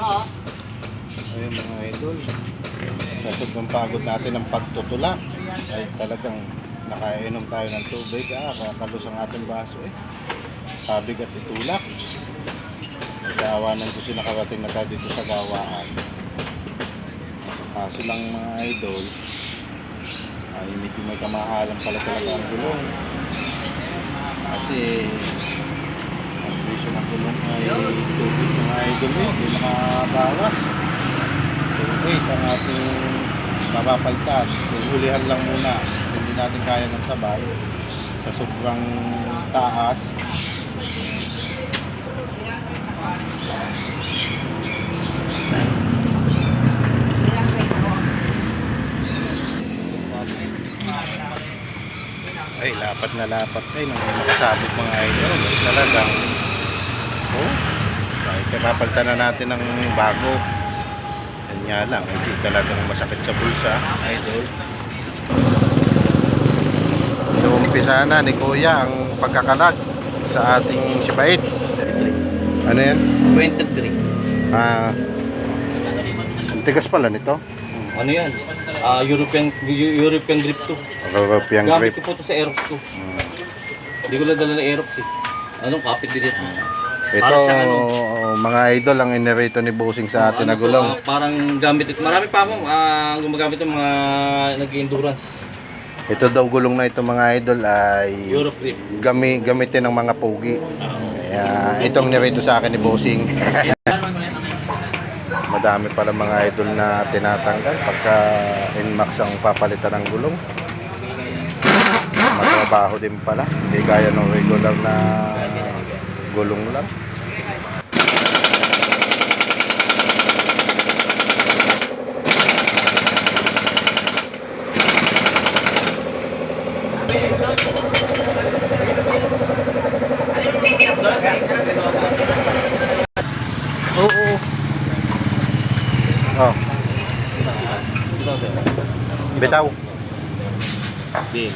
Oo. Ayun mga idol. Sa sobrang pagod natin ng pagtutulak ay talagang nakainom tayo ng tubig. Ah, kakalos ang ating baso eh. Sabig at itulak. Nagkaawanan ko si nakarating na tayo dito sa gawaan. Kaso lang mga idol, ay medyo may kamahalan pala talaga ang gulong. Kasi ang presyo ng gulong ay tubig idol eh, hindi nakabawas. Tubig ang ating mapapaltas. Hulihan lang muna. Hindi natin kaya ng sabay. Sa sobrang taas. Ay, lapat na lapat ay nang makasabit mga idol. Talagang oh, kahit kapapalitan na natin ng bago. Yan nga lang, hindi talagang masakit sa bulsa, idol. Iumpisa na ni Kuya ang pagkakalag sa ating sibait. Ano yan? 23. Ah, ang tigas pala nito. Ano yan? Ah, European Eu- European grip to. European Gamit grape. ko po to sa Aerox to. Mm. Hindi ko lang dala ng Aerox eh. Anong kapit din ito? Ito, siyang ano? mga idol ang inirito ni Busing sa atin na Ano to, gulong. ah, parang gamit ito. Marami pa ako ah, gumagamit ng mga nag-endurance. Ito daw gulong na ito mga idol ay Europe grip. gami, gamitin ng mga pogi. Ah, Kaya itong nirito sa akin ni Bossing. Madami pala mga idol na tinatanggal pagka Inmax ang papalitan ng gulong. Matrabaho din pala. Hindi gaya ng regular na gulong lang. Oo. oo. Oh, bitaw. Di.